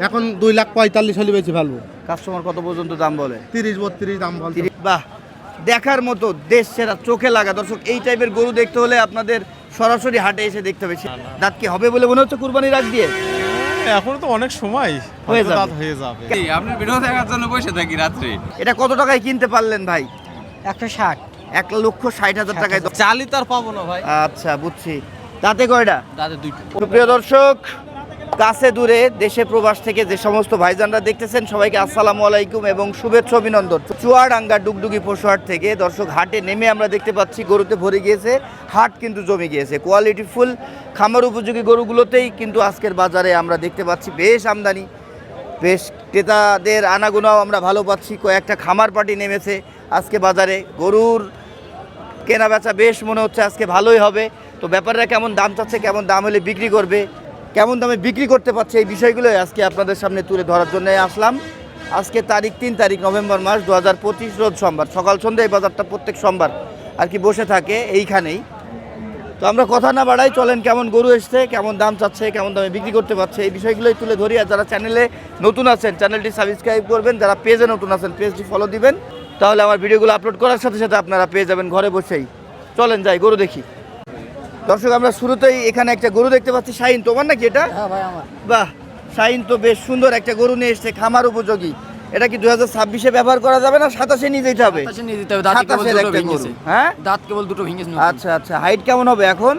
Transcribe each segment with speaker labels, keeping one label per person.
Speaker 1: এখন দুই লাখ পঁয়তাল্লিশ হলে বেশি ভালো
Speaker 2: কাস্টমার কত পর্যন্ত দাম বলে?
Speaker 1: তিরিশ বত্রিশ দাম
Speaker 2: তিরিশ- বাহ। দেখার মতো দেশ সেরা চোখে লাগা। দর্শক এই টাইপের গরু দেখতে হলে আপনাদের সরাসরি হাটে এসে দেখতে হবে। দাঁত কি হবে বলে মনে হচ্ছে কুরবানি রাখ দিয়ে?
Speaker 3: এখনও তো অনেক সময়।
Speaker 2: হয়ে যাবে।
Speaker 3: হয়ে যাবে।
Speaker 4: এই আপনার ভিডিও দেখার জন্য বসে থাকি রাত্রে।
Speaker 2: এটা কত টাকায় কিনতে পারলেন ভাই?
Speaker 5: একশো ষাট।
Speaker 2: এক লক্ষ ষাট হাজার টাকায়
Speaker 4: চালি তার পাবো না ভাই।
Speaker 2: আচ্ছা বুঝছি। তাতে কয়টা?
Speaker 4: দাদা দুইটা।
Speaker 2: প্রিয় দর্শক কাছে দূরে দেশে প্রবাস থেকে যে সমস্ত ভাইজানরা দেখতেছেন, সবাইকে আসসালামু আলাইকুম এবং শুভেচ্ছা, অভিনন্দন। চুয়াডাঙ্গা ডুগডুগি পশুহাট থেকে দর্শক, হাটে নেমে আমরা দেখতে পাচ্ছি, গরুতে ভরে গিয়েছে, হাট কিন্তু জমে গিয়েছে। কোয়ালিটি ফুল খামার উপযোগী গরুগুলোতেই কিন্তু আজকের বাজারে আমরা দেখতে পাচ্ছি বেশ আমদানি। বেশ ক্রেতাদের আনাগোনাও আমরা ভালো পাচ্ছি, কয়েকটা খামার পার্টি নেমেছে আজকে বাজারে। গরুর কেনা বেচা বেশ মনে হচ্ছে আজকে ভালোই হবে। তো ব্যাপারটা কেমন দাম চাচ্ছে, কেমন দাম হলে বিক্রি করবে কেমন দামে বিক্রি করতে পারছে এই বিষয়গুলোই আজকে আপনাদের সামনে তুলে ধরার জন্য আসলাম। আজকে তারিখ তিন তারিখ, নভেম্বর মাস দু হাজার পঁচিশ রোজ সোমবার। সকাল, সন্ধ্যা এই বাজারটা প্রত্যেক সোমবার আর কি বসে থাকে এইখানেই। তো আমরা কথা না বাড়াই, চলেন কেমন গরু এসছে, কেমন দাম চাচ্ছে, কেমন দামে বিক্রি করতে পারছে এই বিষয়গুলোই তুলে ধরি। আর যারা চ্যানেলে নতুন আছেন চ্যানেলটি সাবস্ক্রাইব করবেন, যারা পেজে নতুন আছেন পেজটি ফলো দিবেন। তাহলে আমার ভিডিওগুলো আপলোড করার সাথে সাথে আপনারা পেয়ে যাবেন ঘরে বসেই। চলেন যাই, গরু দেখি। দর্শক আমরা শুরুতেই এখানে একটা গরু দেখতে পাচ্ছি শাহিন তোমার নাকি এটা?
Speaker 5: হ্যাঁ
Speaker 2: বাহ শাহিন তো বেশ সুন্দর একটা গরু নিয়ে এসছে খামার উপযোগী। এটা কি দু হাজার ছাব্বিশে ব্যবহার করা যাবে না সাতাশে নিয়ে যেতে হবে?
Speaker 5: দিতে হবে
Speaker 2: সাতাশের একটা গরু হ্যাঁ?
Speaker 5: দাঁত কেবল দুটো
Speaker 2: আচ্ছা আচ্ছা হাইট কেমন হবে এখন?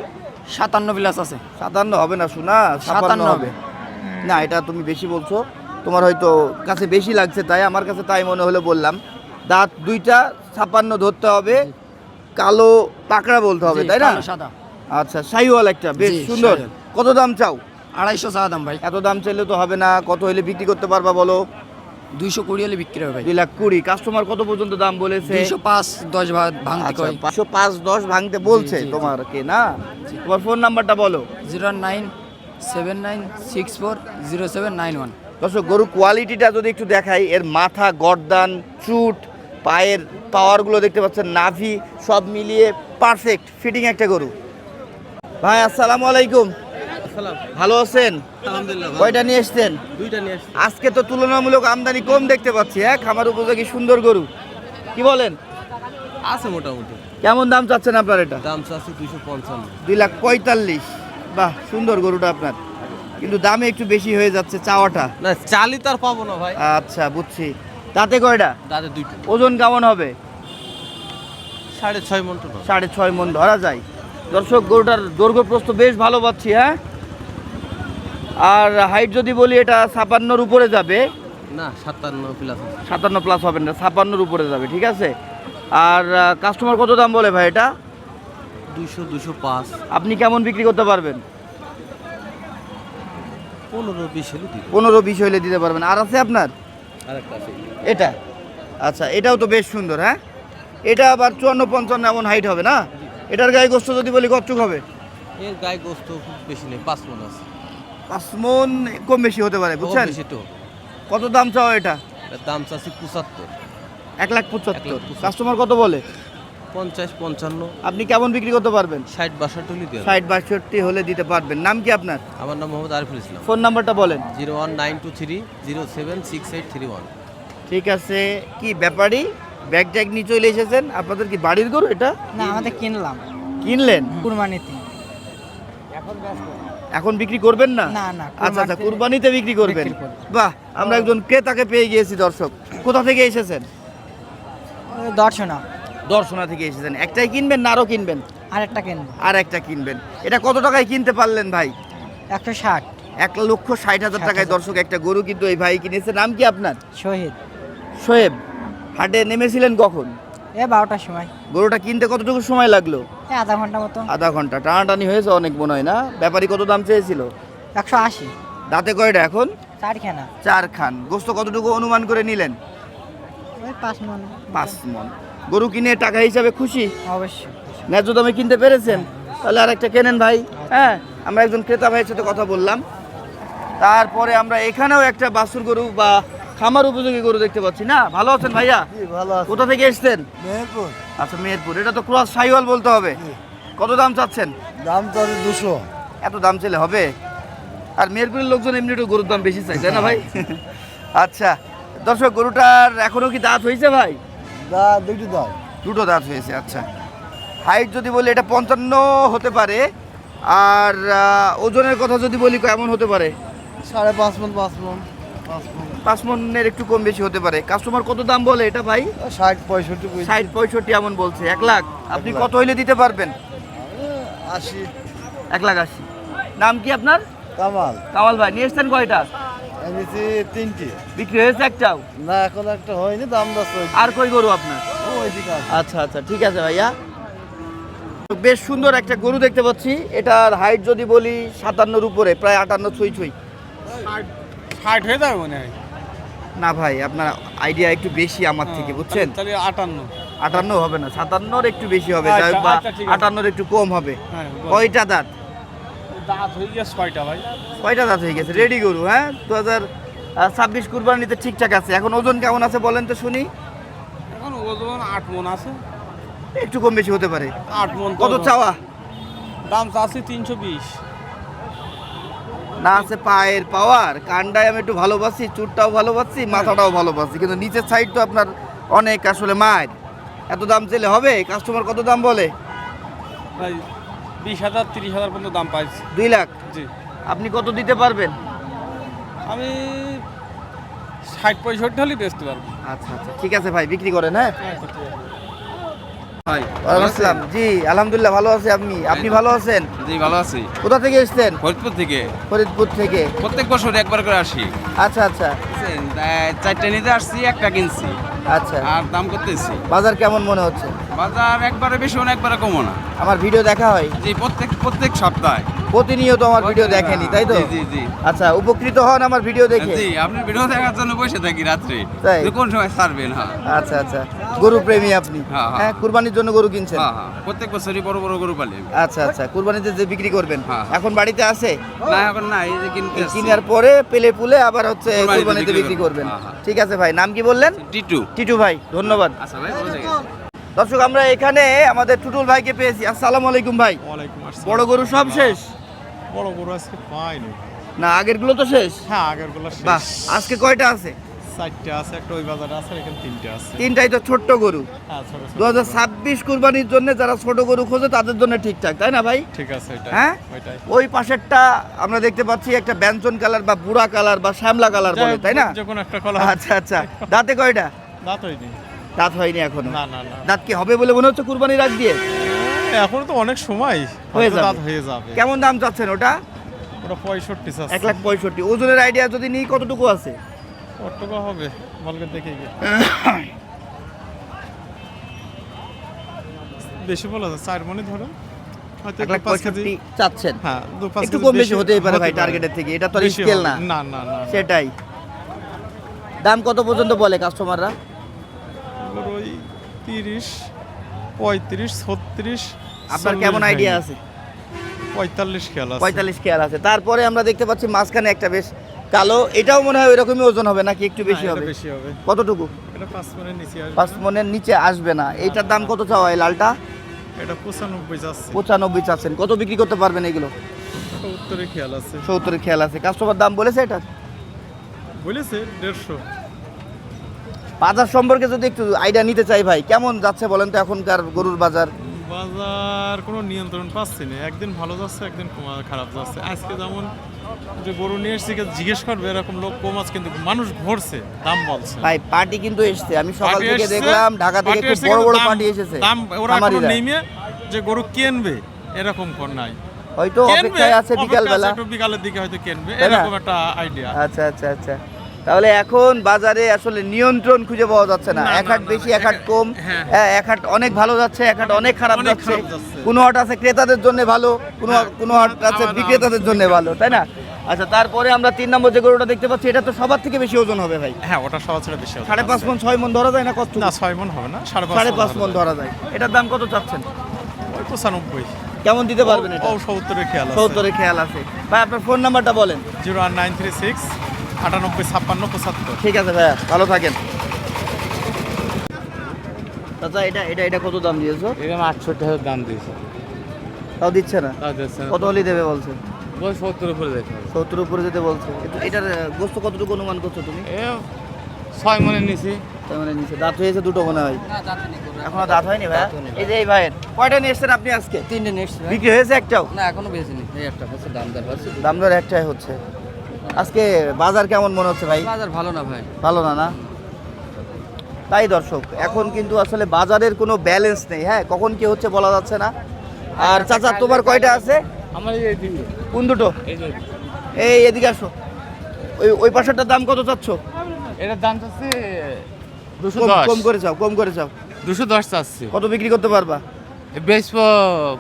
Speaker 5: সাতান্ন প্লাস আছে।
Speaker 2: সাতান্ন হবে না শোনা সাতান্ন
Speaker 5: সাতান্ন
Speaker 2: হবে। না এটা তুমি বেশি বলছো তোমার হয়তো কাছে বেশি লাগছে তাই আমার কাছে তাই মনে হলো বললাম। দাঁত দুইটা ছাপান্ন ধরতে হবে কালো পাকড়া বলতে হবে তাই না?
Speaker 5: সাদা।
Speaker 2: আচ্ছা শাহিওয়াল একটা বেশ
Speaker 5: জি,
Speaker 2: সুন্দর। কত দাম চাও?
Speaker 5: আড়াইশো চা দাম ভাই।
Speaker 2: এত দাম চাইলে তো হবে না কত হলে বিক্রি করতে পারবা বলো?
Speaker 5: দুইশো কুড়ি হলে বিক্রি হবে ভাই।
Speaker 2: দুই লাখ কুড়ি কাস্টমার কত পর্যন্ত দাম বলেছে?
Speaker 5: দুইশো পাঁচ দশ ভাগ ভাঙতে
Speaker 2: আচ্ছা
Speaker 5: কয়।
Speaker 2: পাঁচশো পাঁচ দশ ভাঙতে বলছে
Speaker 5: জি, জি।
Speaker 2: তোমাকে না? তোমার ফোন নাম্বারটা বলো।
Speaker 5: Zero nine seven nine six four zero seven nine one.
Speaker 2: দর্শক গরু কোয়ালিটিটা যদি একটু দেখাই এর মাথা গর্দান চুট পায়ের পাওয়ারগুলো দেখতে পাচ্ছেন নাভি সব মিলিয়ে পারফেক্ট ফিটিং একটা গরু। ভাই আসসালামু আলাইকুম। ভালো আছেন? কয়টা নিয়ে এসছেন? আজকে তো তুলনামূলক আমদানি কম দেখতে পাচ্ছি হ্যাঁ খামার উপযোগী সুন্দর গরু। কি বলেন?
Speaker 4: আছে মোটামুটি।
Speaker 2: কেমন দাম চাচ্ছেন আপনার এটা?
Speaker 4: দাম চাচ্ছি দুইশো পঞ্চান্ন।
Speaker 2: দুই লাখ পঁয়তাল্লিশ। বাহ সুন্দর গরুটা আপনার। কিন্তু দামে একটু বেশি হয়ে যাচ্ছে চাওয়াটা।
Speaker 4: না চালি তার পাবো না ভাই।
Speaker 2: আচ্ছা বুঝছি। তাতে কয়টা?
Speaker 4: দাদা দুইটা।
Speaker 2: ওজন কেমন হবে?
Speaker 4: সাড়ে ছয় মন
Speaker 2: সাড়ে ছয় মন ধরা যায়। দর্শক গরুটার দৈর্ঘ্য প্রস্থ বেশ ভালো পাচ্ছি হ্যাঁ? আর হাইট যদি বলি এটা ছাপান্নর উপরে যাবে।
Speaker 4: না সাতান্ন প্লাস
Speaker 2: সাতান্ন প্লাস হবে না ছাপান্নর উপরে যাবে ঠিক আছে? আর কাস্টমার কত দাম বলে ভাই এটা?
Speaker 4: দুশো দুশো পাঁচ।
Speaker 2: আপনি কেমন বিক্রি করতে পারবেন?
Speaker 4: পনেরো বিশ হলে
Speaker 2: পনেরো বিশ হইলে দিতে পারবেন। আর আছে আপনার? এটা। আচ্ছা এটাও তো বেশ সুন্দর হ্যাঁ? এটা আবার চুয়ান্ন পঞ্চান্ন এমন হাইট হবে না? এটার গায়ে গোস্ত যদি বলি কতটুক হবে?
Speaker 4: এর গায়ে গোস্ত খুব বেশি নেই পাঁচ মন আছে।
Speaker 2: পাঁচ মন কম বেশি হতে পারে বুঝছেন?
Speaker 4: তো।
Speaker 2: কত দাম চাও এটা?
Speaker 4: দাম চাচ্ছি পঁচাত্তর।
Speaker 2: এক লাখ পঁচাত্তর। কাস্টমার কত বলে?
Speaker 4: পঞ্চাশ পঞ্চান্ন।
Speaker 2: আপনি কেমন বিক্রি করতে পারবেন?
Speaker 4: ষাট বাষট্টি হলে
Speaker 2: ষাট বাষট্টি হলে দিতে পারবেন। নাম কি আপনার?
Speaker 4: আমার নাম মোহাম্মদ আরিফুল ইসলাম।
Speaker 2: ফোন নাম্বারটা বলেন।
Speaker 4: Zero one nine two three zero seven six eight three one.
Speaker 2: ঠিক আছে কি ব্যাপারই ব্যাগ ট্যাগ নিয়ে চলে এসেছেন। আপনাদের কি বাড়ির গরু এটা?
Speaker 5: না আমাদের কিনলাম।
Speaker 2: কিনলেন?
Speaker 5: কুরবানিতে।
Speaker 2: এখন বিক্রি করবেন না?
Speaker 5: না, না,
Speaker 2: আচ্ছা আচ্ছা
Speaker 5: কুরবানিতে-
Speaker 2: বিক্রি করবেন। বাহ আমরা একজন ক্রেতাকে পেয়ে গিয়েছি দর্শক। কোথা থেকে এসেছেন?
Speaker 5: দর্শনা।
Speaker 2: দর্শনা থেকে এসেছেন। একটাই কিনবেন না আরও কিনবেন?
Speaker 5: আরেকটা কিনবো।
Speaker 2: আর একটা কিনবেন। এটা কত টাকায় কিনতে পারলেন ভাই?
Speaker 5: একশো ষাট।
Speaker 2: এক লক্ষ ষাট হাজার টাকায় দর্শক একটা গরু কিন্তু এই ভাই কিনেছে। নাম কি আপনার?
Speaker 5: শহীদ।
Speaker 2: শোয়েব। হাটে নেমেছিলেন কখন?
Speaker 5: এ বারোটার সময়।
Speaker 2: গরুটা কিনতে কতটুকু সময় লাগল?
Speaker 5: আধা ঘণ্টা মতো।
Speaker 2: আধা ঘণ্টা। টানাটানি হয়েছে অনেক মনে হয় না? ব্যাপারী কত দাম চেয়েছিল?
Speaker 5: একশো আশি।
Speaker 2: দাঁতে কয়টা এখন?
Speaker 5: চারখানা।
Speaker 2: চার খান গোস্ত কতটুকু অনুমান করে নিলেন?
Speaker 5: ওই পাঁচ মন।
Speaker 2: পাঁচ মন। গরু কিনে টাকা হিসাবে খুশি?
Speaker 5: অবশ্যই।
Speaker 2: ন্যায্য দামে কিনতে পেরেছেন? তাহলে আর একটা কেনেন ভাই। হ্যাঁ আমরা একজন ক্রেতা ভাইয়ের সাথে কথা বললাম। তারপরে আমরা এখানেও একটা বাছুর গরু বা খামার উপযোগী গরু দেখতে পাচ্ছি। না ভালো আছেন ভাইয়া?
Speaker 1: ভালো
Speaker 2: কোথা থেকে এসছেন?
Speaker 1: মেহেরপুর।
Speaker 2: আচ্ছা মেহেরপুর। এটা তো ক্রস সাইওয়াল বলতে হবে। কত দাম চাচ্ছেন?
Speaker 1: দাম তো দুশো।
Speaker 2: এত দাম চলে হবে? আর মেহেরপুরের লোকজন এমনি একটু গরুর দাম বেশি চাই তাই না ভাই? আচ্ছা দর্শক গরুটার এখনও কি দাঁত হয়েছে ভাই?
Speaker 1: দুটো দাও
Speaker 2: দুটো দাঁত হয়েছে আচ্ছা। হাইট যদি বলি এটা পঞ্চান্ন হতে পারে। আর ওজনের কথা যদি বলি কেমন হতে পারে?
Speaker 1: সাড়ে পাঁচ মন পাঁচ মন পাঁচ মন।
Speaker 2: পাঁচ মনের একটু কম বেশি হতে পারে। কাস্টমার কত দাম বলে এটা ভাই?
Speaker 1: ষাট পঁয়ষট্টি
Speaker 2: ষাট পঁয়ষট্টি এমন বলছে। এক লাখ। আপনি কত হইলে দিতে পারবেন?
Speaker 1: আশি।
Speaker 2: এক লাখ আশি। নাম কি আপনার?
Speaker 1: কামাল।
Speaker 2: কামাল ভাই নিয়ে এসছেন কয়টা?
Speaker 1: এনেছি তিনটি।
Speaker 2: বিক্রি হয়েছে একটাও?
Speaker 1: না এখন একটা হয়নি দাম দশ
Speaker 2: আর কই গরু আপনার? আচ্ছা আচ্ছা ঠিক আছে ভাইয়া। বেশ সুন্দর একটা গরু দেখতে পাচ্ছি। এটার হাইট যদি বলি সাতান্নর উপরে প্রায় আটান্ন ছুঁই ছুঁই।
Speaker 3: ষাট হয়ে যাবে মনে হয়।
Speaker 2: না ভাই আপনার আইডিয়া একটু বেশি আমার থেকে বুঝছেন?
Speaker 3: তাহলে আটান্ন।
Speaker 2: আটান্ন হবে না সাতান্নর একটু বেশি হবে
Speaker 3: আচ্ছা,
Speaker 2: যাই হোক বা
Speaker 3: আচ্ছা,
Speaker 2: আটান্নর একটু কম হবে।
Speaker 3: হ্যাঁ,
Speaker 2: কয়টা দাঁত?
Speaker 3: দাঁত হয়ে গেছে কয়টা ভাই?
Speaker 2: কয়টা দাঁত হয়ে গেছে? রেডি গরু হ্যাঁ? দু হাজার ছাব্বিশ কুরবানিতে ঠিকঠাক আছে। এখন ওজন কেমন আছে বলেন তো শুনি।
Speaker 3: এখন ওজন আট মন আছে।
Speaker 2: একটু কম বেশি হতে পারে।
Speaker 3: আট মন
Speaker 2: কত চাওয়া?
Speaker 3: দাম চাচ্ছি তিনশো বিশ।
Speaker 2: না আছে পায়ের পাওয়ার। কানটায় আমি একটু ভালোবাসি চুটটাও ভালোবাসি মাথাটাও ভালোবাসি। কিন্তু নিচের সাইড তো আপনার অনেক আসলে মায়ের। এত দাম চাইলে হবে? কাস্টমার কত দাম বলে?
Speaker 3: ভাই বিশ হাজার তিরিশ হাজার পর্যন্ত দাম পাইছি।
Speaker 2: দুই লাখ?
Speaker 3: জি।
Speaker 2: আপনি কত দিতে পারবেন?
Speaker 3: আমি ষাট পঁয়ষট্টি হলেই বেচতে পারব।
Speaker 2: আচ্ছা আচ্ছা। ঠিক আছে ভাই বিক্রি করেন হ্যাঁ
Speaker 3: আচ্ছা, ঠিক আছে।
Speaker 4: ভাই
Speaker 2: ওয়ালাইকুম আসসালাম। জি আলহামদুলিল্লাহ ভালো আছি আপনি। আপনি ভালো আছেন?
Speaker 4: জি ভালো আছি।
Speaker 2: কোথা থেকে এসেছেন?
Speaker 4: ফরিদপুর থেকে।
Speaker 2: ফরিদপুর থেকে।
Speaker 4: প্রত্যেক বছর একবার করে আসি।
Speaker 2: আচ্ছা আচ্ছা।
Speaker 4: চারটে নিতে আসছি একটা কিনছি।
Speaker 2: আচ্ছা।
Speaker 4: আর দাম করতেছি।
Speaker 2: বাজার কেমন মনে হচ্ছে?
Speaker 4: বাজার একবারে বেশি না একবারে কমো না।
Speaker 2: আমার ভিডিও দেখা হয়।
Speaker 4: জি প্রত্যেক প্রত্যেক সপ্তাহে।
Speaker 2: প্রতিনিয়ত আমার ভিডিও দেখেনি তাই তো?
Speaker 4: জি জি জি।
Speaker 2: আচ্ছা উপকৃত হন আমার ভিডিও দেখে।
Speaker 4: জি আপনি ভিডিও দেখার জন্য বসে থাকি রাত্রে।
Speaker 2: তাই?
Speaker 4: কোন সময় ছাড়বেন হ্যাঁ।
Speaker 2: আচ্ছা আচ্ছা। গরু প্রেমী আপনি।
Speaker 4: হ্যাঁ, হ্যাঁ।
Speaker 2: হ্যাঁ কুরবানির জন্য গরু কিনছেন?
Speaker 4: হ্যাঁ হ্যাঁ। প্রত্যেক বছরই বড় বড় গরু পালি
Speaker 2: আচ্ছা আচ্ছা। কুরবানিতে যে বিক্রি করবেন
Speaker 4: হ্যাঁ।
Speaker 2: এখন বাড়িতে আছে?
Speaker 4: না এখন না এই যে কিনতে
Speaker 2: কিনার পরে পেলে পুলে আবার হচ্ছে
Speaker 4: কুরবানিতে বিক্রি করবেন। হ্যাঁ, হ্যাঁ।
Speaker 2: ঠিক আছে ভাই নাম কি বললেন?
Speaker 4: টিটু।
Speaker 2: টিটু ভাই ধন্যবাদ।
Speaker 4: আচ্ছা ভাই
Speaker 2: দর্শক আমরা এখানে আমাদের টুটুল ভাইকে পেয়েছি। আসসালামু আলাইকুম ভাই। বড় গরু সব শেষ?
Speaker 3: বড় গরু আজকে পাইনি।
Speaker 2: না আগেরগুলো তো শেষ?
Speaker 3: হ্যাঁ আগেরগুলো
Speaker 2: বাহ আজকে কয়টা আছে?
Speaker 3: চারটে আছে একটা ওই বাজারে আছে এখানে তিনটে আছে।
Speaker 2: তিনটাই তো ছোট্ট গরু।
Speaker 3: হ্যাঁ ছোট ছোট
Speaker 2: দু হাজার ছাব্বিশ কুরবানির জন্য যারা ছোট গরু খোঁজে তাদের জন্য ঠিকঠাক তাই না ভাই?
Speaker 3: ঠিক আছে
Speaker 2: হ্যাঁ? ওই পাশেরটা আমরা দেখতে পাচ্ছি একটা ব্যঞ্জন কালার বা বুড়া কালার বা শ্যামলা কালার বলে তাই না? আচ্ছা আচ্ছা। দাঁতে কয়টা?
Speaker 3: দাঁত হয়নি
Speaker 2: দাঁত হয়নি এখনও।
Speaker 3: না না না।
Speaker 2: দাঁত কি হবে বলে মনে হচ্ছে কুরবানির আগ দিয়ে?
Speaker 3: এখন তো অনেক সময়।
Speaker 2: হয়ে যাবে।
Speaker 3: দাঁত হয়ে যাবে।
Speaker 2: কেমন দাম চাচ্ছেন ওটা?
Speaker 3: ওটা পঁয়ষট্টি
Speaker 2: এক লাখ পঁয়ষট্টি। ওজনের আইডিয়া যদি নিই কতটুকু আছে?
Speaker 3: কতটুকু হবে? বলকে দেখে গিয়ে। বেশি বলা যায় চার মনে
Speaker 2: এক লাখ পঁয়ষট্টি চাচ্ছেন।
Speaker 3: হ্যাঁ
Speaker 2: একটু কম বেশি হতেই পারে ভাই টার্গেটের থেকে। এটা তো স্কেল না।
Speaker 3: না না না
Speaker 2: সেটাই। দাম কত পর্যন্ত বলে কাস্টমাররা
Speaker 3: এবার ওই তিরিশ পঁয়ত্রিশ ছত্রিশ
Speaker 2: আপনার কেমন আইডিয়া আছে?
Speaker 3: পঁয়তাল্লিশ খেয়াল আছে।
Speaker 2: পঁয়তাল্লিশ খেয়াল আছে। তারপরে আমরা দেখতে পাচ্ছি মাঝখানে একটা বেশ কালো। এটাও মনে হয় ওইরকমই ওজন হবে নাকি একটু বেশি
Speaker 3: হ্যাঁ,
Speaker 2: হবে?
Speaker 3: বেশি হবে।
Speaker 2: কতটুকু?
Speaker 3: এটা পাঁচ মনের নিচে আসবে।
Speaker 2: পাঁচ মনের নিচে আসবে না। এইটার দাম কত চাওয়া এই লালটা?
Speaker 3: এটা পঁচানব্বই যাচ্ছে।
Speaker 2: পঁচানব্বই চাচ্ছেন। কত বিক্রি করতে পারবেন এগুলো?
Speaker 3: উত্তরে খেয়াল আছে।
Speaker 2: সত্তরের খেয়াল আছে। কাস্টমার দাম বলেছে এটা
Speaker 3: বলেছে দেড়শো।
Speaker 2: বাজার সম্পর্কে যদি একটু আইডিয়া নিতে চাই ভাই কেমন যাচ্ছে বলেন তো এখনকার গরুর বাজার?
Speaker 3: বাজার কোনো নিয়ন্ত্রণ পাচ্ছি না। একদিন ভালো যাচ্ছে একদিন খারাপ যাচ্ছে। আজকে যেমন যে গরু নিয়ে এসছি জিজ্ঞেস করবে এরকম লোক কম আছে কিন্তু মানুষ ঘুরছে দাম বলছে।
Speaker 2: ভাই পার্টি কিন্তু এসছে। আমি সকাল থেকে দেখলাম ঢাকা থেকে খুব বড় বড় পার্টি এসেছে
Speaker 3: দাম ওরা কোনো নেমে যে গরু কিনবে এরকম কোন নাই।
Speaker 2: হয়তো অপেক্ষায় আছে বিকাল বেলা
Speaker 3: একটু বিকালের দিকে হয়তো কিনবে এরকম একটা আইডিয়া
Speaker 2: আচ্ছা আচ্ছা আচ্ছা। তাহলে এখন বাজারে আসলে নিয়ন্ত্রণ খুঁজে পাওয়া যাচ্ছে না। এক হাট বেশি এক হাট কম।
Speaker 3: হ্যাঁ।
Speaker 2: হ্যাঁ, এক হাট অনেক ভালো যাচ্ছে এক হাট
Speaker 3: অনেক খারাপ যাচ্ছে।
Speaker 2: কোনো হাট আছে ক্রেতাদের জন্য ভালো কোনো
Speaker 3: হ্যাঁ,
Speaker 2: কোনো হাট আছে বিক্রেতাদের জন্য ভালো তাই না? আচ্ছা তারপরে আমরা তিন নম্বর যে গরুটা দেখতে পাচ্ছি এটা তো সবার থেকে বেশি ওজন হবে ভাই।
Speaker 3: হ্যাঁ ওটা সবার ছেড়ে বেশি
Speaker 2: সাড়ে পাঁচ মন ছয় মন ধরা যায় না কত
Speaker 3: না ছয় মন হবে না সাড়ে পাঁচ
Speaker 2: সাড়ে পাঁচ মন ধরা যায়। এটার দাম কত চাচ্ছেন?
Speaker 3: পঁচানব্বই।
Speaker 2: কেমন দিতে পারবেন এটা?
Speaker 3: সত্তরের খেয়াল
Speaker 2: সত্তরের খেয়াল আছে। ভাই আপনার ফোন নাম্বারটা বলেন।
Speaker 3: Zero one nine three six আটানব্বই ছাপ্পান্ন পঁচাত্তর।
Speaker 2: ঠিক আছে ভাইয়া ভালো থাকেন। চাচা এটা এটা এটা কত দাম দিয়েছ?
Speaker 6: এরকম আটষট্টি হাজার দাম দিয়েছে।
Speaker 2: তাও দিচ্ছে না। কত হলে দেবে বলছে?
Speaker 6: সত্তর উপরে যেতে
Speaker 2: সত্তর উপরে যেতে বলছে। এটার গোস্ত কতটুকু অনুমান করছ তুমি?
Speaker 6: এ ছয় মনে নিছি
Speaker 2: তার মানে নিচে। দাঁত হয়েছে দুটো মনে হয়। এখনও দাঁত হয়নি ভাই এই যে এই ভাইয়ের কয়টা নিয়ে এসছেন আপনি আজকে?
Speaker 5: তিনটে নেক্সট
Speaker 2: বিক্রি হয়েছে একটাও?
Speaker 5: না এখনও বেশি এই একটা হচ্ছে দাম দর হচ্ছে।
Speaker 2: দাম দর একটাই হচ্ছে। আজকে বাজার কেমন মনে হচ্ছে ভাই?
Speaker 5: বাজার ভালো না ভাই।
Speaker 2: ভালো না না? তাই দর্শক এখন কিন্তু আসলে বাজারের কোনো ব্যালেন্স নেই হ্যাঁ? কখন কি হচ্ছে বলা যাচ্ছে না। আর চাচা তোমার কয়টা আছে?
Speaker 6: আমার
Speaker 2: কোন দুটো?
Speaker 6: এই যে।
Speaker 2: এই এদিকে আসো। ওই ওই পাশেরটার দাম কত চাচ্ছ?
Speaker 6: এটার দাম চাচ্ছে দুশো
Speaker 2: কম
Speaker 6: দশ।
Speaker 2: কম করে চাও কম করে চাও।
Speaker 6: দুশো দশ চাচ্ছি।
Speaker 2: কত বিক্রি করতে পারবা?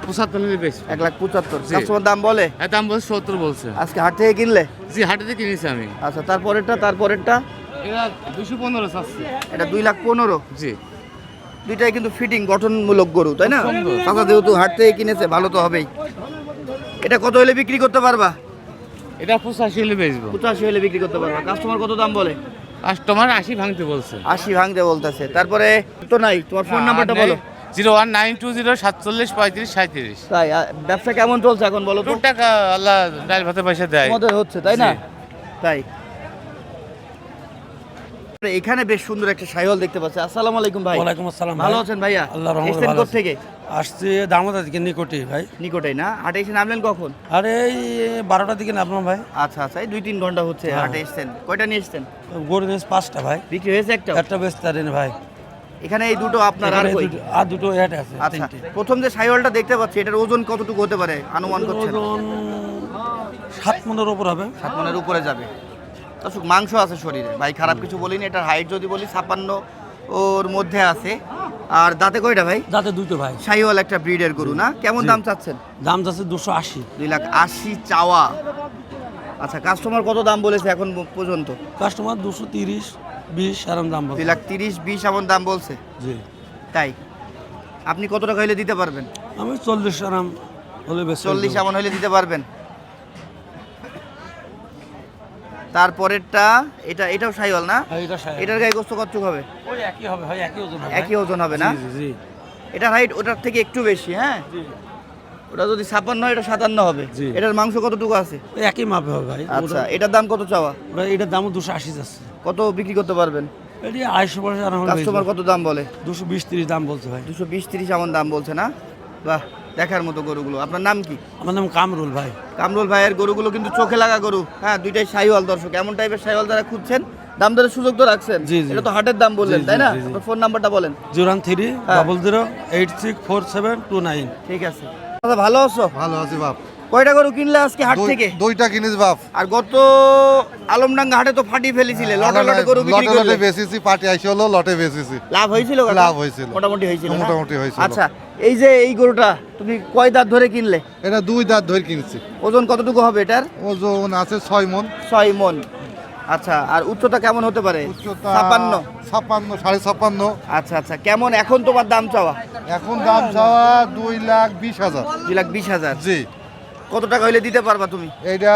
Speaker 6: পঁচাত্তর নিলে
Speaker 2: এক লাখ পঁচাত্তর। কাস্টমার দাম বলে?
Speaker 6: হ্যাঁ দাম বলছে সত্তর বলছে।
Speaker 2: আজকে হাট থেকে কিনলে?
Speaker 6: জি হাটেতে কিনেছি আমি।
Speaker 2: আচ্ছা তারপরেরটা তারপরেরটা?
Speaker 6: এটা দুশো পনেরো চাচ্ছি।
Speaker 2: এটা দুই লাখ পনেরো?
Speaker 6: জি।
Speaker 2: দুইটাই কিন্তু ফিটিং গঠনমূলক গরু তাই না। যেহেতু হাট থেকে কিনেছে ভালো তো হবেই। এটা কত হলে বিক্রি করতে পারবা?
Speaker 6: এটা পঁচাশি হলে বেচবো।
Speaker 2: পঁচাশি হলে বিক্রি করতে পারবা। কাস্টমার কত দাম বলে?
Speaker 6: কাস্টমার আশি ভাঙতে বলছে।
Speaker 2: আশি ভাঙতে বলতেছে। তারপরে তো নাই তোমার ফোন নাম্বারটা বলো।
Speaker 6: Zero one nine two zero সাতচল্লিশ পঁয়ত্রিশ সাঁত্রিশ
Speaker 2: তাই ব্যবসা কেমন চলছে এখন বলো তো?
Speaker 6: টাকা আল্লাহ ডাল ভাতে পয়সা দেয়।
Speaker 2: তোমাদের হচ্ছে তাই না। তাই। এখানে বেশ সুন্দর একটা সাইহল দেখতে পাচ্ছি। আসসালামু আলাইকুম ভাই।
Speaker 7: ওয়ালাইকুম আসসালাম
Speaker 2: ভালো আছেন ভাইয়া?
Speaker 7: আল্লাহর রহমতে
Speaker 2: এসছেন
Speaker 7: ভালো আছি।
Speaker 2: থেকে
Speaker 7: আসছি দামোদা থেকে নিকটে ভাই।
Speaker 2: নিকটেই না? হাটে এসে নামলেন কখন?
Speaker 7: আরে এই বারোটার দিকে নামলাম ভাই।
Speaker 2: আচ্ছা আচ্ছা এই দুই তিন ঘণ্টা হচ্ছে
Speaker 7: হ্যাঁ।
Speaker 2: হাটে এসছেন। কয়টা নিয়ে এসছেন?
Speaker 7: গরু নিয়েছে পাঁচটা ভাই।
Speaker 2: বিক্রি হয়েছে একটা
Speaker 7: একটা বেচতে পারেন ভাই।
Speaker 2: এখানে এই দুটো আপনার আর কই?
Speaker 7: আর দুটো এট আছে
Speaker 2: আচ্ছা প্রথম যে সাইওয়ালটা দেখতে পাচ্ছি এটার ওজন কতটুকু হতে পারে? অনুমান করছেন?
Speaker 7: ওজন সাত মনের ওপর হবে।
Speaker 2: সাত মনের উপরে যাবে। দর্শক মাংস আছে শরীরে। ভাই খারাপ কিছু বলিনি এটার হাইট যদি বলি ছাপান্ন ওর মধ্যে আছে। আর দাঁতে কয়টা ভাই?
Speaker 7: যাতে দুটো ভাই।
Speaker 2: শাহিওয়াল একটা ব্রিডের গরু না? কেমন দাম চাচ্ছেন?
Speaker 7: দাম যাচ্ছে দুশো আশি।
Speaker 2: দুই লাখ আশি চাওয়া। আচ্ছা কাস্টমার কত দাম বলেছে এখন পর্যন্ত?
Speaker 7: কাস্টমার দুশো তিরিশ। বিশ এরম দাম
Speaker 2: দুই
Speaker 7: বলছে
Speaker 2: লাখ তিরিশ বিশ এমন দাম বলছে।
Speaker 7: জি।
Speaker 2: তাই? আপনি কত টাকা হইলে দিতে পারবেন?
Speaker 7: আমি চল্লিশ আরাম হলে বেশ
Speaker 2: চল্লিশ এমন হইলে দিতে পারবেন। তারপরেরটা এটা এটাও সাইওয়াল না?
Speaker 7: এটা সাহেব।
Speaker 2: এটার গায়ে গোস্ত কচ্ছুক হবে?
Speaker 7: ওই একই হবে ভাই একই ওজন হবে
Speaker 2: একই ওজন হবে না?
Speaker 7: জি, জি, জি।
Speaker 2: এটার হাইট ওটার থেকে একটু বেশি হ্যাঁ? ওটা যদি ছাপান্ন হয় এটা সাতান্ন হবে।
Speaker 7: জি।
Speaker 2: এটার মাংস কতটুকু আছে?
Speaker 7: ওই একই মাপে হবে ভাই।
Speaker 2: আচ্ছা এটার দাম কত চাওয়া?
Speaker 7: ওটা এটার দামও দুশো আশি যাচ্ছে।
Speaker 2: কত বিক্রি করতে পারবেন?
Speaker 7: এটি আড়াইশো পয়সা আরাম
Speaker 2: কাস্টমার কত দাম বলে?
Speaker 7: দুশো বিশ তিরিশ দাম বলছে ভাই।
Speaker 2: দুশো বিশ তিরিশ এমন দাম বলছে না? বাহ দেখার মতো গরুগুলো। আপনার নাম কি?
Speaker 7: আমার নাম কামরুল ভাই।
Speaker 2: কামরুল ভাইয়ের গরুগুলো কিন্তু চোখে লাগা গরু। হ্যাঁ দুইটাই সাইওয়াল দর্শক। এমন টাইপের সাইওয়াল যারা খুঁজছেন দাম দরের সুযোগ তো রাখছেন।
Speaker 7: জি, জি।
Speaker 2: এটা তো হাটের দাম বললেন
Speaker 7: জি, জি,
Speaker 2: তাই না?
Speaker 7: জি, জি।
Speaker 2: ফোন নাম্বারটা বলেন।
Speaker 7: জিরো থ্রি
Speaker 2: হ্যাঁ।
Speaker 7: Double zero eight six four seven two nine.
Speaker 2: ঠিক আছে। দাদা ভালো আছো?
Speaker 1: ভালো আছি বাপ।
Speaker 2: কয়টা গরু কিনলে আজকে হাট থেকে?
Speaker 1: দুইটা কিনিস বাপ।
Speaker 2: আর গত আলমডাঙ্গা হাটে তো ফাটিয়ে ফেলেছিলে লটে লটে গরু বিক্রি
Speaker 1: লটে লটে
Speaker 2: করলে।
Speaker 1: বেচেছি পার্টি আইসি হলো লটে বেচেছি।
Speaker 2: লাভ হয়েছিল?
Speaker 1: লাভ হয়েছিল।
Speaker 2: মোটামুটি হয়েছিল
Speaker 1: মোটামুটি হয়েছিল।
Speaker 2: আচ্ছা এই যে এই গরুটা তুমি কয় দাঁত ধরে কিনলে?
Speaker 1: এটা দুই দাঁত ধরে কিনছি।
Speaker 2: ওজন কতটুকু হবে এটার?
Speaker 1: ওজন আছে ছয় মন।
Speaker 2: ছয় মন। আচ্ছা আর উচ্চতা কেমন হতে পারে?
Speaker 1: উচ্চতা ছাপ্পান্ন? সাড়ে ছাপ্পান্ন।
Speaker 2: আচ্ছা আচ্ছা কেমন এখন তোমার দাম চাওয়া?
Speaker 1: এখন দাম চাওয়া দুই লাখ বিশ হাজার।
Speaker 2: দুই লাখ বিশ হাজার?
Speaker 1: জি।
Speaker 2: কত টাকা হইলে দিতে পারবা তুমি?
Speaker 1: এটা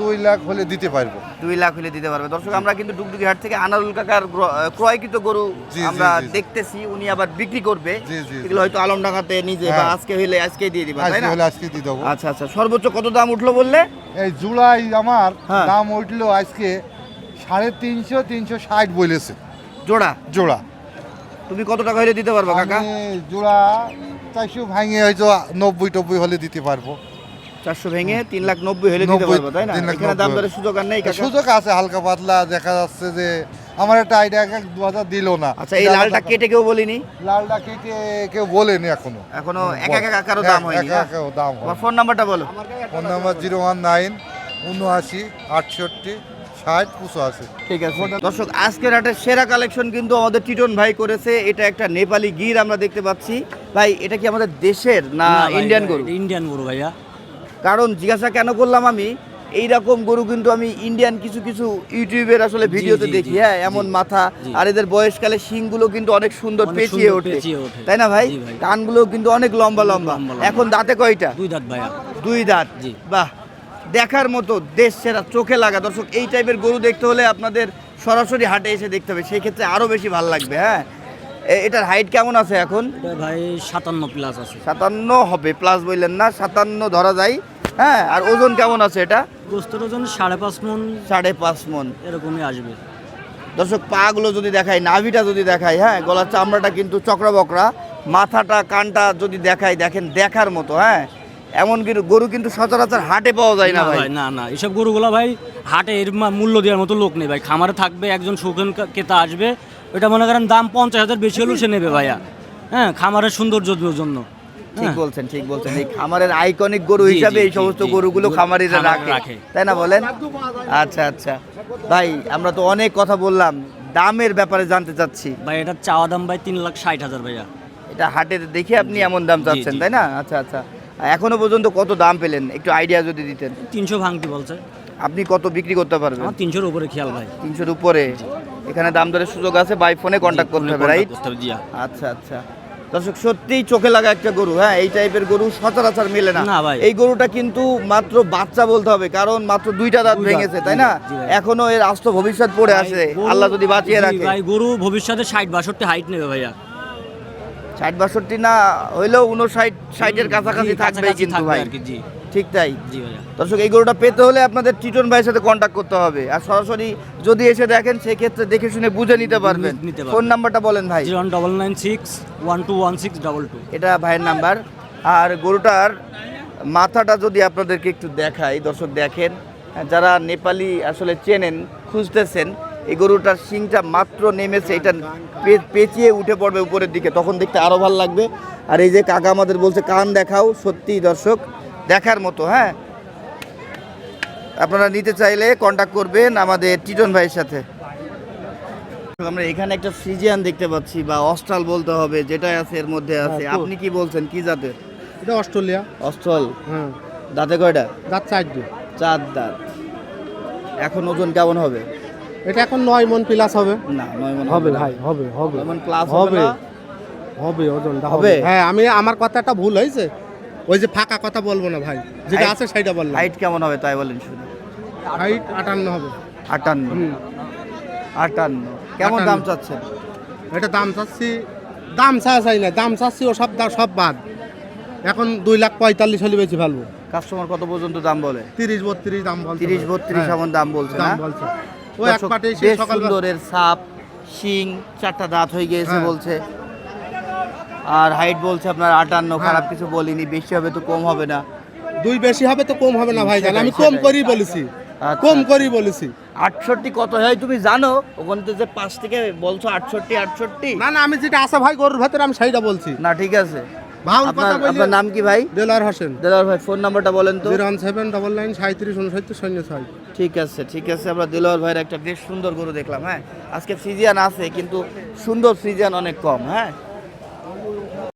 Speaker 1: দুই লাখ হলে দিতে পারব।
Speaker 2: দুই লাখ হইলে দিতে পারবে। দর্শক আমরা কিন্তু ডুগডুগি হাট থেকে আনারুল কাকার ক্রয়কৃত গরু আমরা দেখতেছি উনি আবার বিক্রি করবে। এগুলো হয়তো আলমডাঙ্গাতে নিজে বা
Speaker 1: হ্যাঁ।
Speaker 2: আজকে হইলে আজকে দিয়ে দিবা তাই না?
Speaker 1: হলে আজকে দিয়ে দেবো।
Speaker 2: আচ্ছা আচ্ছা সর্বোচ্চ কত দাম উঠল বললে?
Speaker 1: এই জুলাই আমার
Speaker 2: হ্যাঁ।
Speaker 1: দাম উঠল আজকে সাড়ে তিনশো তিনশো ষাট বলেছে।
Speaker 2: জোড়া?
Speaker 1: জোড়া।
Speaker 2: তুমি কত টাকা হলে দিতে পারবা কাকা?
Speaker 1: জোড়া চারশো ভাঙে হয়তো নব্বই টব্বই হলে দিতে পারব।
Speaker 2: চারশো ভেঙে তিন লাখ নব্বই হলে দিতে পারব তাই না? এখানে দাম দরের সুযোগ আর নেই
Speaker 1: সুযোগ আছে হালকা পাতলা দেখা যাচ্ছে যে আমার একটা আইডিয়া এক দু হাজার দিল না।
Speaker 2: আচ্ছা এই লালটা কেটে কেউ বলিনি?
Speaker 1: লালটা কেটে কেউ বলেনি এখনও।
Speaker 2: এখনও এক এক কারও দাম হয়নি
Speaker 1: একা একা দাম
Speaker 2: ফোন নাম্বারটা বলো।
Speaker 1: Phone number zero one nine উনআশি আটষট্টি ষাট পঁচাশি
Speaker 2: ঠিক আছে। দর্শক আজকের হাটের সেরা কালেকশন কিন্তু আমাদের টিটন ভাই করেছে। এটা একটা নেপালি গির আমরা দেখতে পাচ্ছি। ভাই এটা কি আমাদের দেশের না ইন্ডিয়ান গরু?
Speaker 7: ইন্ডিয়ান গরু ভাইয়া।
Speaker 2: কারণ জিজ্ঞাসা কেন করলাম আমি? এইরকম গরু কিন্তু আমি ইন্ডিয়ান কিছু কিছু ইউটিউবের আসলে ভিডিওতে দেখি। হ্যাঁ এমন মাথা আর এদের বয়সকালে শিংগুলো কিন্তু অনেক সুন্দর পেঁচিয়ে ওঠে। তাই না ভাই? কানগুলো কিন্তু অনেক লম্বা লম্বা। এখন দাঁতে কয়টা?
Speaker 7: দুই দাঁত ভাইয়া।
Speaker 2: দুই দাঁত। বাহ দেখার মতো দেশ সেরা চোখে লাগা। দর্শক এই টাইপের গরু দেখতে হলে আপনাদের সরাসরি হাটে এসে দেখতে হবে। সেই ক্ষেত্রে আরও বেশি ভালো লাগবে হ্যাঁ? এটার হাইট কেমন আছে এখন?
Speaker 7: ভাই সাতান্ন প্লাস আছে।
Speaker 2: সাতান্ন হবে প্লাস বললেন না সাতান্ন ধরা যায় হ্যাঁ? আর ওজন কেমন আছে এটা?
Speaker 8: গোস্তর ওজন সাড়ে পাঁচ মন।
Speaker 2: সাড়ে পাঁচ মন।
Speaker 8: এরকমই আসবে।
Speaker 2: দর্শক পাগুলো যদি দেখাই নাভিটা যদি দেখাই হ্যাঁ? গলার চামড়াটা কিন্তু চক্রা বকরা মাথাটা কানটা যদি দেখাই দেখেন দেখার মতো হ্যাঁ? এমন কিন্তু গরু কিন্তু সচরাচর হাটে পাওয়া যায় না ভাই।
Speaker 8: না না এসব গরুগুলা ভাই হাটে এর মূল্য দেওয়ার মতো লোক নেই ভাই। খামারে থাকবে একজন শৌখিন কা- ক্রেতা আসবে ওটা মনে করেন দাম পঞ্চাশ হাজার বেশি হলেও সে নেবে ভাইয়া। হ্যাঁ খামারের সৌন্দর্যের জন্য।
Speaker 2: ঠিক
Speaker 8: হ্যাঁ।
Speaker 2: বলছেন ঠিক বলছেন। এই খামারের আইকনিক গরু হিসাবে এই সমস্ত গরুগুলো খামারিরা
Speaker 8: খামারে
Speaker 2: রাখে।
Speaker 8: রাখে।
Speaker 2: তাই না বলেন? আচ্ছা আচ্ছা। ভাই আমরা তো অনেক কথা বললাম। দামের ব্যাপারে জানতে চাচ্ছি।
Speaker 8: ভাই এটা চাওয়া দাম ভাই তিন লাখ ষাট হাজার ভাইয়া।
Speaker 2: এটা হাটে দেখে আপনি এমন দাম চাচ্ছেন তাই না? আচ্ছা আচ্ছা। এখনও পর্যন্ত কত দাম পেলেন? একটু আইডিয়া যদি দিতেন।
Speaker 8: তিনশো ভাঙতি বলছে।
Speaker 2: আপনি কত বিক্রি করতে পারবেন?
Speaker 8: আমার তিনশোর উপরে খেয়াল ভাই।
Speaker 2: তিনশোর উপরে? এখানে দাম দরের সুযোগ আছে বাই ফোনে কন্ট্যাক্ট করতে হবে রাইট
Speaker 8: হ্যাঁ।
Speaker 2: আচ্ছা আচ্ছা। দর্শক সত্যিই চোখে লাগা একটা গরু হ্যাঁ? এই টাইপের গরু সচরাচর মেলে না। এই গরুটা কিন্তু মাত্র বাচ্চা বলতে হবে কারণ মাত্র দুইটা দাঁত ভেঙেছে তাই না? এখনও এর আস্ত ভবিষ্যৎ পড়ে আছে আল্লাহ যদি বাঁচিয়ে রাখে।
Speaker 8: ভাই গরু ভবিষ্যতে ষাট বাষট্টি হাইট নেবে ভাইয়া।
Speaker 2: ষাট বাষট্টি না হইলেও উনষাট ষাটের কাছাকাছি
Speaker 8: কাছাকাছি
Speaker 2: কিন্তু
Speaker 8: থাকবে
Speaker 2: ভাই।
Speaker 8: জি।
Speaker 2: ঠিক তাই।
Speaker 8: জি
Speaker 2: দর্শক এই গরুটা পেতে হলে আপনাদের টিটন ভাইয়ের সাথে কন্ট্যাক্ট করতে হবে। আর সরাসরি যদি এসে দেখেন সেক্ষেত্রে দেখে শুনে বুঝে নিতে পারবেন। ফোন নাম্বারটা বলেন ভাই।
Speaker 8: Zero double nine six one two one six double two.
Speaker 2: এটা ভাইয়ের নাম্বার। আর গরুটার মাথাটা যদি আপনাদেরকে একটু দেখাই দর্শক দেখেন যারা নেপালি আসলে চেনেন খুঁজতেছেন এই গরুটার শিংটা মাত্র নেমেছে এটা পেঁচিয়ে উঠে পড়বে উপরের দিকে তখন দেখতে আরও ভালো লাগবে। আর এই যে কাকা আমাদের বলছে কান দেখাও সত্যিই দর্শক দেখার মতো হ্যাঁ? আপনারা নিতে চাইলে কন্ট্যাক্ট করবেন আমাদের টিটন ভাইয়ের সাথে। আমরা এখানে একটা ফ্রিজিয়ান দেখতে পাচ্ছি বা অস্ট্রাল বলতে হবে যেটা আছে এর মধ্যে আছে। আপনি কি বলছেন কি জাতের?
Speaker 7: এটা অস্ট্রেলিয়া।
Speaker 2: অস্ট্রাল?
Speaker 7: হ্যাঁ।
Speaker 2: দাঁতে কয়টা?
Speaker 7: দাঁত চারটে।
Speaker 2: চার দাঁত। এখন ওজন কেমন হবে?
Speaker 7: এটা এখন নয় মন প্লাস হবে।
Speaker 2: না নয়
Speaker 7: হবে। ভাই হবে হবে।
Speaker 2: প্লাস হবে
Speaker 7: হবে। ওজনটা
Speaker 2: হবে?
Speaker 7: হ্যাঁ আমি আমার কথাটা ভুল হয়েছে। ওই যে ফাঁকা কথা বলব না ভাই। যেটা আছে সেটা বললাম।
Speaker 2: হাইট কেমন হবে তাই বলেন শুধু
Speaker 7: হাইট আটান্ন হবে।
Speaker 2: আটান্ন। আটান্ন। কেমন দাম চাচ্ছেন?
Speaker 7: এটা দাম চাচ্ছি দাম চা চাই না। দাম চাচ্ছি ও সব দাম সব বাদ। এখন দুই লাখ পঁয়তাল্লিশ হলে বেশি ফেলব।
Speaker 2: কাস্টমার কত পর্যন্ত দাম বলে?
Speaker 7: তিরিশ বত্রিশ দাম বলছে
Speaker 2: তিরিশ। বত্রিশ
Speaker 7: হ্যাঁ,
Speaker 2: এমন দাম বলছে
Speaker 7: দাম বলছে।
Speaker 2: বেশ সুন্দরের সাপ শিং চারটা দাঁত হয়ে গিয়েছে
Speaker 7: হ্যাঁ।
Speaker 2: বলছে। আর হাইট বলছে আপনার আটান্ন
Speaker 7: হ্যাঁ।
Speaker 2: খারাপ কিছু বলিনি বেশি হবে তো কম হবে না।
Speaker 7: দুই বেশি হবে তো কম হবে না ভাই আমি কম করি বলেছি
Speaker 2: আচ্ছা,
Speaker 7: কম। করি বলেছি।
Speaker 2: আটষট্টি কত হয় তুমি জানো? ওখানে তো যে পাঁচ থেকে বলছো আটষট্টি আটষট্টি।
Speaker 7: না না আমি যেটা আসা ভাই গরুর ভেতরে আমি সেইটা বলছি।
Speaker 2: না ঠিক আছে। আপনার নাম কি ভাই?
Speaker 7: দেলার হোসেন।
Speaker 2: দেলার ভাই ফোন নাম্বারটা বলেন তো।
Speaker 7: জিরো সেভেন ডবল নাইন সাঁত্রিশ উনসত্তর শূন্য ছয়।
Speaker 2: ঠিক আছে ঠিক আছে আমরা দেলোয়ার ভাইয়ের একটা বেশ সুন্দর গরু দেখলাম হ্যাঁ। আজকে ফ্রিজিয়ান আছে কিন্তু সুন্দর ফ্রিজিয়ান অনেক কম হ্যাঁ।